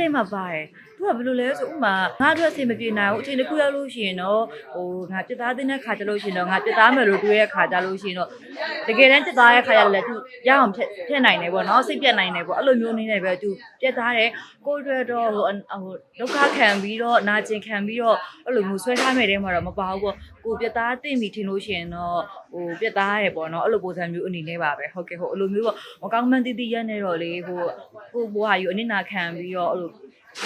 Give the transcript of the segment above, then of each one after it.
တဲ့တဲမှာပါတယ်သူ ကဘယ်လိုလဲဆိုဥမာငါအတွက်အဆင်မပြေနိုင်ဘူးအချိန်တစ်ခုရောက်လို့ရှိရင်တော့ဟိုငါပြစ်သားတဲ့ခါကြလို့ရှိရင်တော့ငါပြစ်သားမယ်လို့တွေးရခါကြလို့ရှိရင်တော့တကယ်တမ်းပြစ်သားရဲ့ခါရလည်းသူရအောင်ဖြစ်ဖြစ်နိုင်တယ်ပေါ့နော်စိတ်ပြတ်နိုင်တယ်ပေါ့အဲ့လိုမျိုးနေနေပဲသူပြစ်သားတယ်ကိုယ့်အတွက်တော့ဟိုဟိုဒုက္ခခံပြီးတော့နာကျင်ခံပြီးတော့အဲ့လိုမျိုးဆွဲထားမယ်တဲမှာတော့မပါဘူးပေါ့ကိုပြစ်သားတင့်ပြီထင်လို့ရှိရင်တော့ဟိုပြစ်သားရယ်ပေါ့နော်အဲ့လိုပုံစံမျိုးအနေနဲ့ပါပဲဟုတ်ကဲ့ဟုတ်အဲ့လိုမျိုးပေါ့မကောင်းမှန်းတိတိရက်နေတော့လေဟိုကိုဘွားယူအနစ်နာခံပြီးတော့အဲ့လို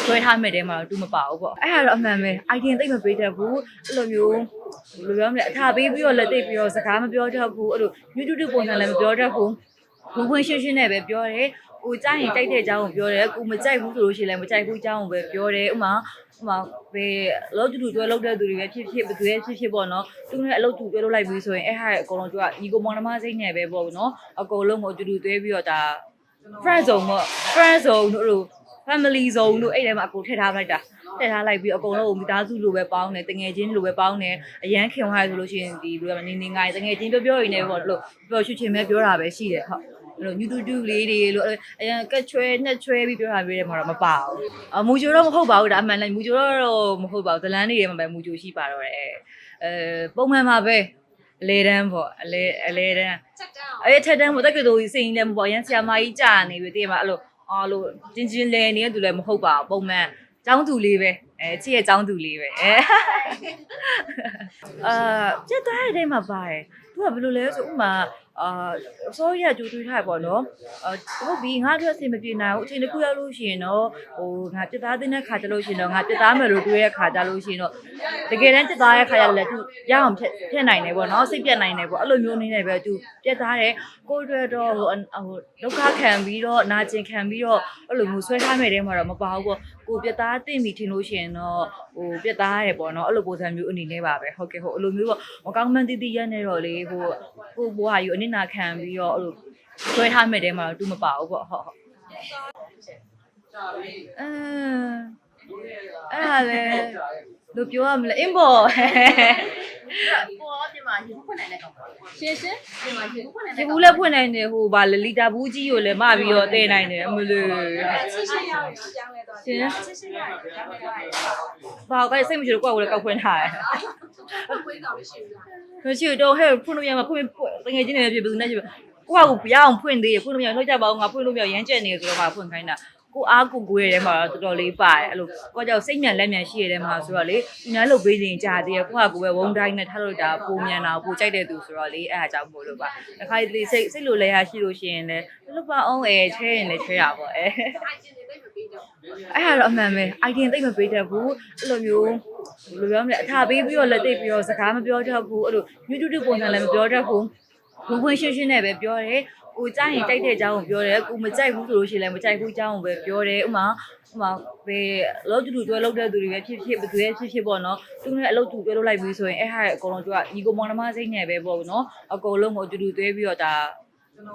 ဆွဲထားမဲ့တဲမှာတော့သူမပါဘူးပေါ့အဲ့ဒါတော့အမှန်ပဲ idea သိမ့်မပေးတတ်ဘူးအဲ့လိုမျိုးဘယ်လိုပြောမလဲအထာပေးပြီးတော့လက်သိပ်ပြီးတော့စကားမပြောတတ်ဘူးအဲ့လို YouTube ပုံစံလည်းမပြောတတ်ဘူးဘုံဖွင့်ရှင်းရှင်းနဲ့ပဲပြောတယ်ကိုကြိုက်ရင်တိုက်တဲ့အကြောင်းကိုပြောတယ်ကိုမကြိုက်ဘူးဆိုလို့ရှိရင်လည်းမကြိုက်ဘူးအကြောင်းကိုပဲပြောတယ်ဥမာဥမာဘယ်လောတူတူတွဲလောက်တဲ့သူတွေပဲဖြစ်ဖြစ်ဘယ်သူရဲ့ဖြစ်ဖြစ်ပေါ့နော်သူနဲ့အလုပ်တူတွဲလုပ်လိုက်ပြီးဆိုရင်အဲ့ဟာရဲ့အကုန်လုံးသူကညီကိုမောင်နှမစိတ်နဲ့ပဲပေါ့နော်အကုန်လုံးကိုအတူတူတွဲပြီးတော့ဒါ friend zone ပေါ့ friend zone တို့လို family zone တို့အဲ့ထဲမှာအကုန်ထည့်ထားလိုက်တာထည့်ထားလိုက်ပြီးအကုန်လုံးကိုမိသားစုလိုပဲပေါင်းတယ်တငယ်ချင်းလိုပဲပေါင်းတယ်အရန်ခင်သွားရဆိုလို့ရှိရင်ဒီဘယ်လိုလဲနေနေငါတငယ်ချင်းပြောပြောရင်းနေပေါ့လို့ပြောရှုချင်ပဲပြောတာပဲရှိတယ်ဟုတ်အဲ့လို YouTube လေးတွေလို့အရန်ကက်ချွဲနှက်ချွဲပြီးပြောတာမျိုးတွေမှာတော့မပါဘူးအမူဂျိုတော့မဟုတ်ပါဘူးဒါအမှန်လည်းမူဂျိုတော့မဟုတ်ပါဘူးဇလန်းတွေမှာပဲမူဂျိုရှိပါတော့တယ်အဲပုံမှန်ပါပဲအလေတန်းပေါ့အလေအလေတန်းချက်တောင်းအဲ့ထက်တန်းမို့တက်ကတော်ကြီးစိန်လည်းမပေါ့ရန်ဆရာမကြီးကြာနေပြီတည်မှာအဲ့လို အော်လို့ချင်းချင်းလဲနေတဲ့သူလည်းမဟုတ်ပါဘူးပုံမှန်ចောင်းသူလေးပဲအဲချစ်ရဲ့ចောင်းသူလေးပဲအဲအာပြတ်သားတဲ့ထဲမှာပါတယ်သူကဘယ်လိုလဲဆိုဥမာ အာစောရကြိုးတွေးထားပေါ့နော်အာဟုတ်ပြီငါအတွက်အဆင်မပြေနိုင်ဘူးအချိန်တစ်ခုရောက်လို့ရှိရင်တော့ဟိုငါပြတ်သားတဲ့ခါကြလို့ရှိရင်တော့ငါပြတ်သားမယ်လို့တွေးရခါကြလို့ရှိရင်တော့တကယ်တမ်းပြတ်သားရဲ့ခါရလည်းသူရအောင်ဖြစ်ဖြစ်နိုင်တယ်ပေါ့နော်စိတ်ပြတ်နိုင်တယ်ပေါ့အဲ့လိုမျိုးနေနေပဲသူပြတ်သားတယ်ကိုယ့်အတွက်တော့ဟိုဟိုဒုက္ခခံပြီးတော့နာကျင်ခံပြီးတော့အဲ့လိုမျိုးဆွဲထားမဲ့တဲမှာတော့မပါဘူးပေါ့ကိုပြတ်သားတင့်ပြီထင်လို့ရှိရင်တော့ဟိုပြတ်သားရယ်ပေါ့နော်အဲ့လိုပုံစံမျိုးအနေနဲ့ပါပဲဟုတ်ကဲ့ဟုတ်အဲ့လိုမျိုးပေါ့မကောင်းမှန်းတိတိရက်နေတော့လေဟိုကိုဘွားယူအနစ်နာခံပြီးတော့အဲ့လိုဆွဲထားမဲ့တဲမှာတော့သူမပါဘူးပေါ့ဟုတ်ဟုတ်အဲအဲ့ဒါလေလို့ပြောရမလဲအင်းပေါ့ပေါ်ပြင်မှာရေဖွင့်နိုင်တဲ့ကောင်ရှင်းရှင်းပြင်မှာရေဖွင့်နိုင်ဒီတဲ့ဘူးလည်းဖွင့်နိုင်တယ်ဟိုဗာလီတာဘူးကြီးကိုလည်းမပြီးတော့တည်နိုင်တယ်အမလို့ချစ်ရှင်းရအောင်ကြောင်းလဲတော့ရှင်ချစ်ရှင်းရအောင်ကြောင်းလဲတော့ဘာကစိတ်မရှိတော့ကိုယ့်ကိုလည်းကောက်ဖွင့်ထားတယ်ခွေးကောင်ရှိဘူးလားမရှိတော့ဟဲ့ဖွင့်လို့ရမှာဖွင့် တကယ်ချင်းနေပြဘယ်သူနဲ့ပြကိုယ့်ကိုပြအောင်ဖွင့်သေးရဖွင့်လို့မရတော့ကြပါဦးငါဖွင့်လို့မရရမ်းကျက်နေဆိုတော့ငါဖွင့်ခိုင်းတာကိုအားကိုကိုရဲ့ထဲမှာတော်တော်လေးပါတယ်အဲ့လိုကိုကြောက်စိတ်မြန်လက်မြန်ရှိရတဲ့မှာဆိုတော့လေဒီနားလုတ်ပေးခြင်းကြာသေးရကိုကကိုပဲဝုံတိုင်းနဲ့ထားလို့တာပုံမြန်တာကိုကြိုက်တဲ့သူဆိုတော့လေအဲ့အားကြောင့်မို့လို့ပါတခါတလေစိတ်စိတ်လိုလဲရရှိလို့ရှိရင်လည်းလုတ်ပါအောင်အဲချဲရင်လည်းချဲရပါအဲအိုင်ဂျင်တွေသိမပြီးတော့အဲ့ဒါတော့အမှန်ပဲ idea သိမ့်မပေးတတ်ဘူးအဲ့လိုမျိုးဘယ်လိုပြောမလဲအထာပေးပြီးတော့လက်သိပ်ပြီးတော့စကားမပြောတတ်ဘူးအဲ့လို YouTube ပုံစံလည်းမပြောတတ်ဘူး ဘုံဖွင့်ရှင်းရှင်းနဲ့ပဲပြောတယ်ကိုကြိုက်ရင်တိုက်တဲ့အကြောင်းကိုပြောတယ်ကိုမကြိုက်ဘူးဆိုလို့ရှိရင်လည်းမကြိုက်ဘူးအကြောင်းကိုပဲပြောတယ်ဥမာဥမာဘယ်လောတူတူတွဲလုပ်တဲ့သူတွေပဲဖြစ်ဖြစ်ဘယ်သူရဲ့ဖြစ်ဖြစ်ပေါ့နော်သူနဲ့အလုပ်တူတွဲလုပ်လိုက်ပြီးဆိုရင်အဲ့ဟာရဲ့အကုန်လုံးသူကညီကိုမောင်နှမစိတ်နဲ့ပဲပေါ့နော်အကုန်လုံးကိုအတူတူတွဲပြီးတော့ဒါ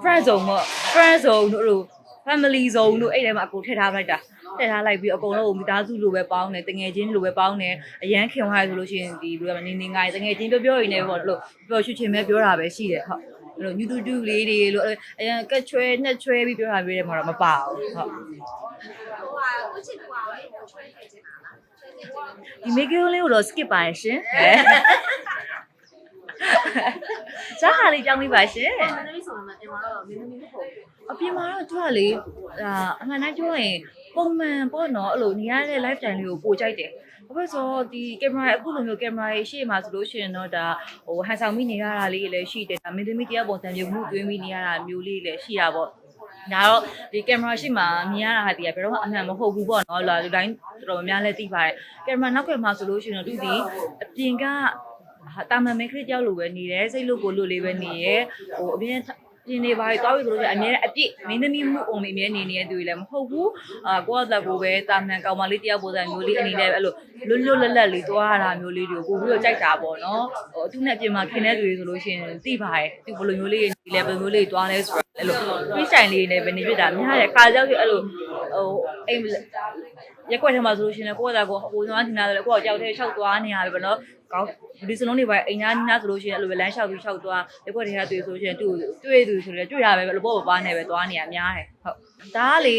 friend zone ပေါ့ friend zone တို့လို family zone တို့အဲ့ထဲမှာအကုန်ထည့်ထားလိုက်တာထည့်ထားလိုက်ပြီးအကုန်လုံးကိုမိသားစုလိုပဲပေါင်းတယ်တငယ်ချင်းလိုပဲပေါင်းတယ်အရန်ခင်သွားရဆိုလို့ရှိရင်ဒီလိုရနေနေငါတငယ်ချင်းပြောပြောရင်းနေပေါ့လို့ပြောရှုချင်ပဲပြောတာပဲရှိတယ်ဟုတ် အဲ့လို YouTube လေးတွေလို့အရန်ကက်ချွဲနှက်ချွဲပြီးပြောတာမျိုးတွေမှာတော့မပါဘူးဟုတ်ဟိုဟာကိုချစ်ကွာလေချွေးနေချင်တာလားချွေးနေချင်တာဒီ make up လေးကိုတော့ skip ပါရရှင်ဇာဟာလေးကြောင်းပြီးပါရှင်မင်းသမီးဆိုမှပြင်မှာတော့မင်းသမီးမဟုတ်ဘူးအပြင်မှာတော့သူကလေဒါအမှန်တမ်းပြောရင် ပုံမှန်ပေါ့နော်အဲ့လိုနေရတဲ့ lifestyle လေးကိုပိုကြိုက်တယ်ဘာဖြစ်လို့ဆိုဒီကင်မရာအခုလိုမျိုးကင်မရာရှေ့မှာဆိုလို့ရှိရင်တော့ဒါဟိုဟန်ဆောင်မိနေရတာလေးလည်းရှိတယ်ဒါမင်းသမီးတရားပုံစံမျိုးမှုသွင်းမိနေရတာမျိုးလေးလည်းရှိတာပေါ့ဒါတော့ဒီကင်မရာရှိမှမြင်ရတာဟာဒီကဘယ်တော့မှအမှန်မဟုတ်ဘူးပေါ့နော်လာလူတိုင်းတော်တော်များများလည်းသိပါတယ်ကင်မရာနောက်ကမှာဆိုလို့ရှိရင်တော့သူဒီအပြင်ကဟာတာမန်မင်းခရစ်ကြောက်လိုပဲနေတယ်စိတ်လို့ကိုလို့လေးပဲနေရဟိုအပြင် ပြင်းနေပါသွားပြီဆိုလို့ရှိရင်အများနဲ့အပြည့်မင်းသမီးမှုအုံအမြဲနေနေတဲ့သူတွေလည်းမဟုတ်ဘူးအာကိုယ့်အသက်ကိုပဲတာမန်ကောင်မလေးတယောက်ပုံစံမျိုးလေးအနေနဲ့အဲ့လိုလွတ်လွတ်လပ်လပ်လေးသွားရတာမျိုးလေးတွေကိုပို့ပြီးတော့ကြိုက်တာပေါ့နော်ဟိုသူနဲ့ပြင်မှာခင်တဲ့သူတွေဆိုလို့ရှိရင်သိပါတယ်သူဘယ်လိုမျိုးလေးနေလဲဘယ်လိုမျိုးလေးသွားလဲဆိုတော့အဲ့လို free style လေးနဲ့ပဲနေပြတာများတယ်ခါကြောက်ရအဲ့လိုဟိုအိမ်ရက်ွက်ထဲမှာဆိုလို့ရှိရင်ကိုယ့်အသက်ကိုဟိုသွားနေတာလည်းကိုယ့်ကိုကြောက်တဲ့ရှောက်သွားနေရတယ်ပေါ့နော် ကောင်းဒီစလုံးတွေပဲအိမ်သားနီးနားဆိုလို့ရှိရင်အဲ့လိုပဲလမ်းလျှောက်ပြီးလျှောက်သွားရက်ွက်တွေကတွေ့ဆိုလို့ရှိရင်သူ့တွေ့သူဆိုလည်းတွေ့ရပဲဘယ်လိုပေါ့ပါနေပဲသွားနေရများတယ်ဟုတ်ဒါကလေ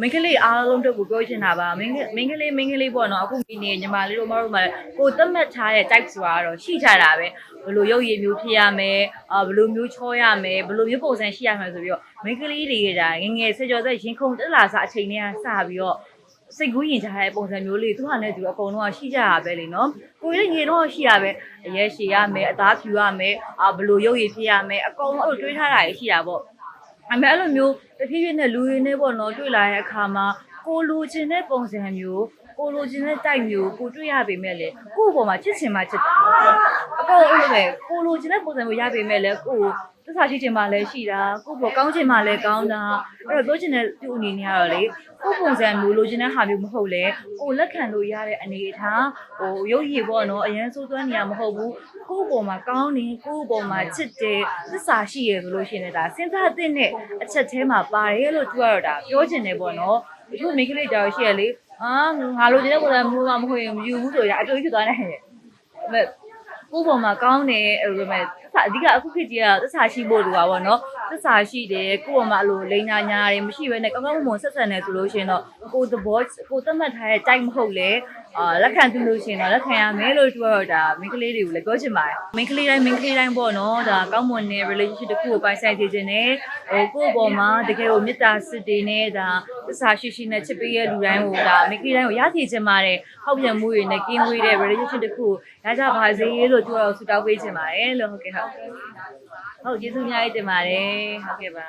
မိန်းကလေးအားလုံးတို့ကိုပြောချင်တာပါမိန်းကမိန်းကလေးမိန်းကလေးပေါ့နော်အခုမိနေညီမလေးတို့မတို့မှကိုသတ်မှတ်ထားတဲ့ type ဆိုတာကတော့ရှိကြတာပဲဘယ်လိုရုပ်ရည်မျိုးဖြစ်ရမယ်အာဘယ်လိုမျိုးချောရမယ်ဘယ်လိုမျိုးပုံစံရှိရမယ်ဆိုပြီးတော့မိန်းကလေးတွေကဒါငယ်ငယ်ဆက်ကြော်သက်ရင်ခုန်တက်လာစားအချိန်တွေကစပြီးတော့ စိတ်ကူးရင်ထားတဲ့ပုံစံမျိုးလေးသူဟာနဲ့သူအကုန်လုံးကရှိကြတာပဲလေနော်ကိုယ်လည်းငယ်တော့ရှိရပဲအရဲရှည်ရမယ်အသားဖြူရမယ်အာဘယ်လိုရုပ်ရည်ဖြစ်ရမယ်အကုန်လုံးအဲ့လိုတွေးထားတာရှိတာပေါ့အမေအဲ့လိုမျိုးတဖြည်းဖြည်းနဲ့လူရင်းနဲ့ပေါ့နော်တွေ့လာတဲ့အခါမှာကိုလိုချင်တဲ့ပုံစံမျိုးကိုလိုချင်တဲ့တိုက်မျိုးကိုတွေ့ရပေမဲ့လေကိုယ့်အပေါ်မှာချစ်ချင်မှချစ်တာအကုန်အဲ့လိုပဲကိုလိုချင်တဲ့ပုံစံမျိုးရပေမဲ့လေကို ယ်သစ္စာရှိချင်မှလည်းရှိတာကိုယ့်ဘောကောင်းချင်မှလည်းကောင်းတာအဲ့တော့ပြောချင်တဲ့သူ့အနေနဲ့ကတော့လေကိုယ့်ပုံစံမျိုးလိုချင်တဲ့ဟာမျိုးမဟုတ်လေကိုယ်လက်ခံလို့ရတဲ့အနေအထားဟိုရုပ်ရည်ပေါ့နော်အရင်စိုးသွမ်းနေရမဟုတ်ဘူးကိုယ့်ပေါ်မှာကောင်းနေကိုယ့်ပေါ်မှာချစ်တယ်သစ္စာရှိရဆိုလို့ရှိရင်ဒါစဉ်းစားသင့်တဲ့အချက်သေးမှာပါတယ်လို့သူကတော့ဒါပြောချင်တယ်ပေါ့နော်ဒီလိုမိန်းကလေးတောင်ရှိရလေအာငါလိုချင်တဲ့ပုံစံမျိုးမှမဟုတ်ရင်မယူဘူးဆိုရင်အတူဖြစ်သွားနိုင်တယ်ဒါပေမဲ့ ကိုယ့်ပေါ်မှာကောင်းတယ်အဲ့လိုပဲသစ္စာအဓိကအခုခေတ်ကြီးကသစ္စာရှိဖို့လိုတာပေါ့နော် သစ္စာရှိတယ်ကိုယ့်ပေါ်မှာအဲ့လိုလိန်ညာညာတွေမရှိဘဲနဲ့ကောင်းကောင်းမွန်မွန်ဆက်ဆံနေဆိုလို့ရှိရင်တော့ကိုယ်သဘောကိုယ်သတ်မှတ်ထားတဲ့တိုက်မဟုတ်လေအာလက်ခံသူလို့ရှိရင်တော့လက်ခံရမယ်လို့ပြောတော့ဒါမိန်းကလေးတွေကိုလည်းပြောချင်ပါတယ်မိန်းကလေးတိုင်းမိန်းကလေးတိုင်းပေါ့နော်ဒါကောင်းမွန်တဲ့ relationship တစ်ခုကိုပိုင်ဆိုင်စေခြင်းနဲ့ဟိုကိုယ့်ပေါ်မှာတကယ်ကိုမေတ္တာစစ်တွေနဲ့ဒါသစ္စာရှိရှိနဲ့ချစ်ပေးရလူတိုင်းကိုဒါမိန်းကလေးတိုင်းကိုရရှိခြင်းပါတယ်ဟောက်ပြန်မှုတွေနဲ့ကင်းဝေးတဲ့ relationship တစ်ခုရကြပါစေလို့ပြောတော့ဆုတောင်းပေးချင်ပါတယ်လို့ဟုတ်ကဲ့ဟုတ် ဟုတ်ကျေးဇူးအများကြီးတင်ပါတယ်ဟုတ်ကဲ့ပါ